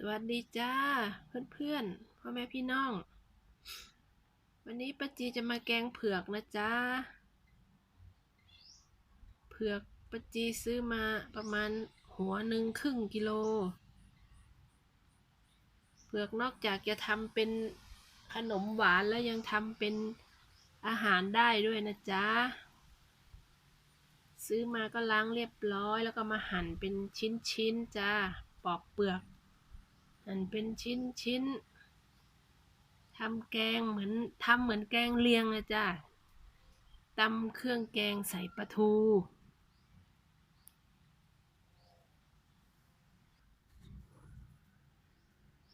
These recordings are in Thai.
สวัสดีจ้าเพื่อนๆพ่อแม่พี่น้อง วันนี้ป้าจีจะมาแกงเผือกนะจ้าเผือกป้าจีซื้อมาประมาณหัวหนึ่งครึ่งกิโลเผือกนอกจากจะทำเป็นขนมหวานแล้วยังทำเป็นอาหารได้ด้วยนะจ๊ะ ซื้อมาก็ล้างเรียบร้อยแล้วก็มาหั่นเป็นชิ้นๆจ้าปอกเปลือก หั่นเป็นชิ้นชิ้นทำแกงเหมือนทำเหมือนแกงเลียงนะจ้าตำเครื่องแกงใส่ปลาทู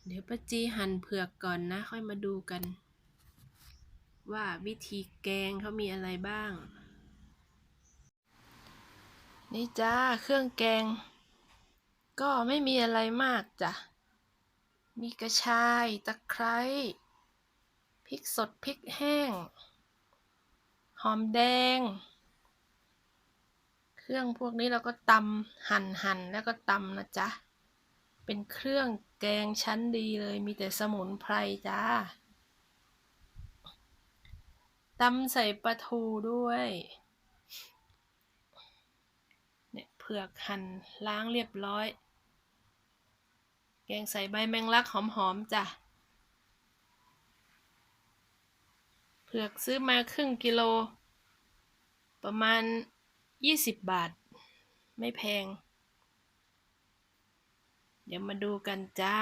เดี๋ยวป้าจีหั่นเผือกก่อนนะ ค่อยมาดูกัน ว่าวิธีแกงเขามีอะไรบ้าง นี่จ้าเครื่องแกง ก็ไม่มีอะไรมากจ้ะ มีกระชาย ตะไคร้พริกสดพริกแห้ง หอมแดง เครื่องพวกนี้เราก็ตำหั่นหั่นแล้วก็ตำนะจ๊ะ เป็นเครื่องแกงชั้นดีเลยมีแต่สมุนไพรจ้าตำใส่ปลาทูด้วยเนี่ยเผือกหั่นล้างเรียบร้อย แกงใส่ใบแมงลักหอมๆจ้ะ เผือกซื้อมาครึ่งกิโล ประมาณ 20 บาท ไม่แพง เดี๋ยวมาดูกันจ้า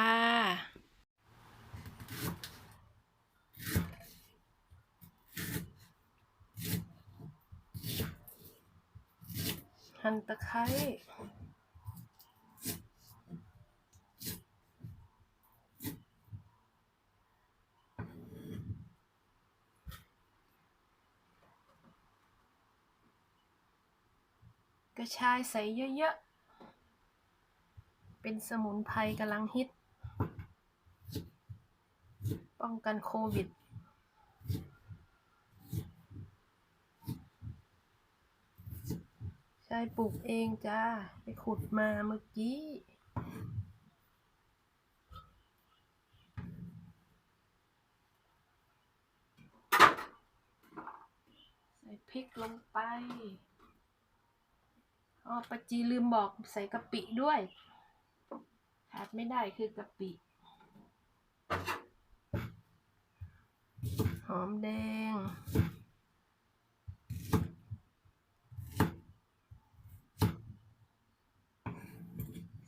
หั่นตะไคร้ กระชายใส่เยอะๆ เป็นสมุนไพรกำลังฮิต ป้องกันโควิด ใช่ปลูกเองจ้า ไปขุดมาเมื่อกี้ใส่พริกลงไป อ๋อปาจีลืมบอกใส่กะปิด้วยขาดไม่ได้คือกะปิ หอมแดง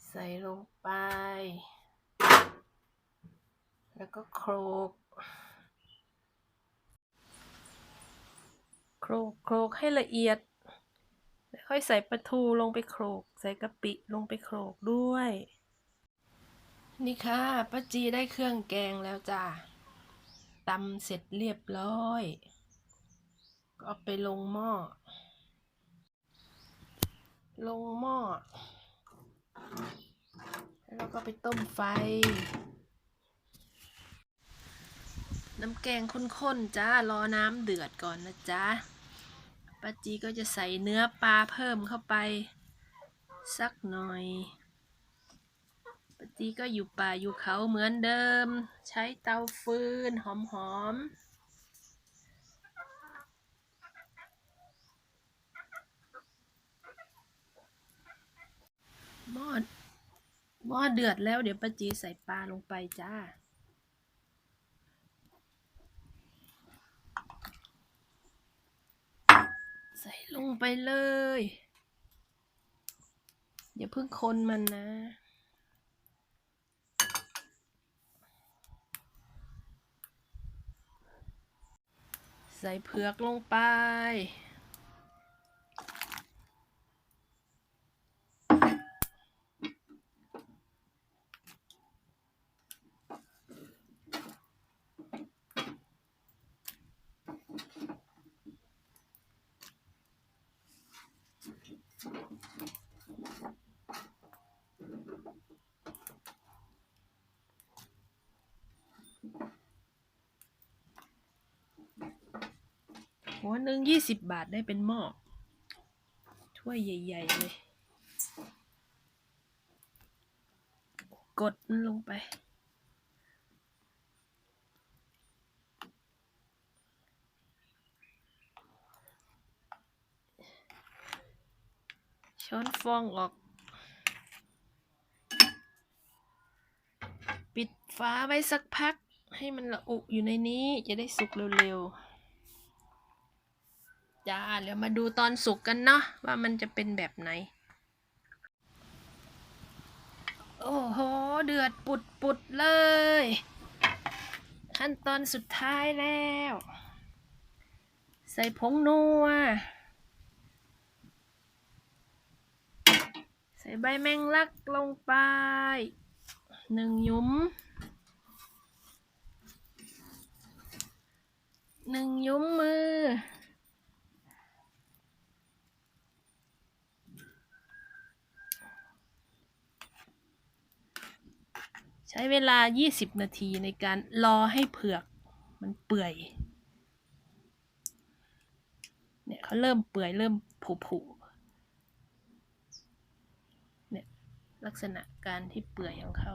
ใส่ลงไป แล้วก็โครก โครกโครกให้ละเอียด แล้วค่อยใส่ปลาทูลงไปโขลก ใส่กะปิลงไปโขลกด้วย นี่ค่ะป้าจีได้เครื่องแกงแล้วจ้าตำเสร็จเรียบร้อย ก็เอาไปลงหม้อ ลงหม้อ แล้วก็ไปต้มไฟ น้ำแกงข้นๆจ้ารอน้ำเดือดก่อนนะจ๊ะ ป้าจีก็จะใส่เนื้อปลาเพิ่มเข้าไปสักหน่อยป้าจีก็อยู่ป่าอยู่เขาเหมือนเดิม ใช้เตาฟืนหอมๆหม้อหม้อเดือดแล้วเดี๋ยวป้าจีใส่ปลาลงไปจ้า ใส่ลงไปเลย อย่าเพิ่งคนมันนะใส่เผือกลงไป หัวหนึ่งยี่สิบบาทได้เป็นหม้อถ้วยใหญ่ ๆ เลย กดลงไป ช้อนฟองออก ปิดฝาไว้สักพัก ให้มันละอุอยู่ในนี้จะได้สุกเร็วๆ จ้าเดี๋ยวมาดูตอนสุกกันเนาะว่ามันจะเป็นแบบไหน โอ้โห เดือดปุดปุดๆเลย ขั้นตอนสุดท้ายแล้ว ใส่ผงนัว ใส่ใบแมงลักลงไปหนึ่งยุมหนึ่งยุ้มมือ ใช้เวลา 20 นาทีในการรอให้เผือกมันเปื่อย เนี่ยเขาเริ่มเปื่อยเริ่มผุผุเนี่ย ลักษณะการที่เปื่อยของเขา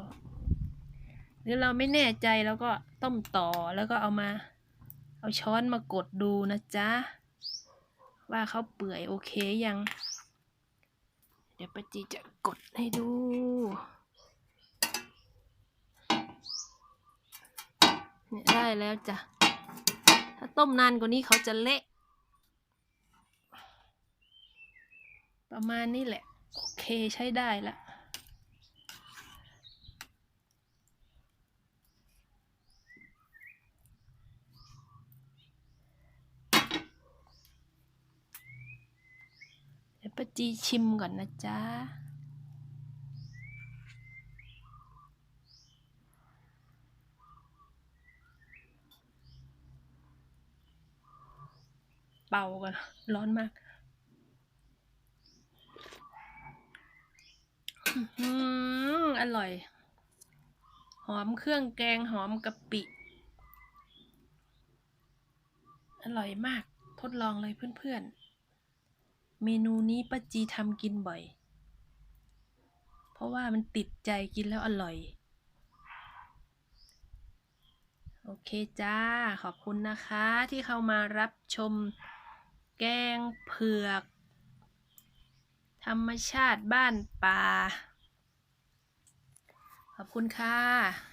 หรือเราไม่แน่ใจแล้วก็ต้มต่อแล้วก็เอามา เอาช้อนมากดดูนะจ๊ะ ว่าเขาเปื่อยโอเคยัง เดี๋ยวป้าจีจะกดให้ดูเนี่ยได้แล้วจ้ะ ถ้าต้มนานกว่านี้เขาจะเละ ประมาณนี้แหละ โอเคใช้ได้ละ ปจีชิมก่อนนะจ๊ะเป่ากันร้อนมากอื้อหืออร่อย หอมเครื่องแกงหอมกะปิ อร่อยมาก ทดลองเลยเพื่อนๆ เมนูนี้ป้าจีทำกินบ่อย เพราะว่ามันติดใจกินแล้วอร่อย โอเคจ้า ขอบคุณนะคะที่เข้ามารับชมแกงเผือก ธรรมชาติบ้านป่า ขอบคุณค่ะ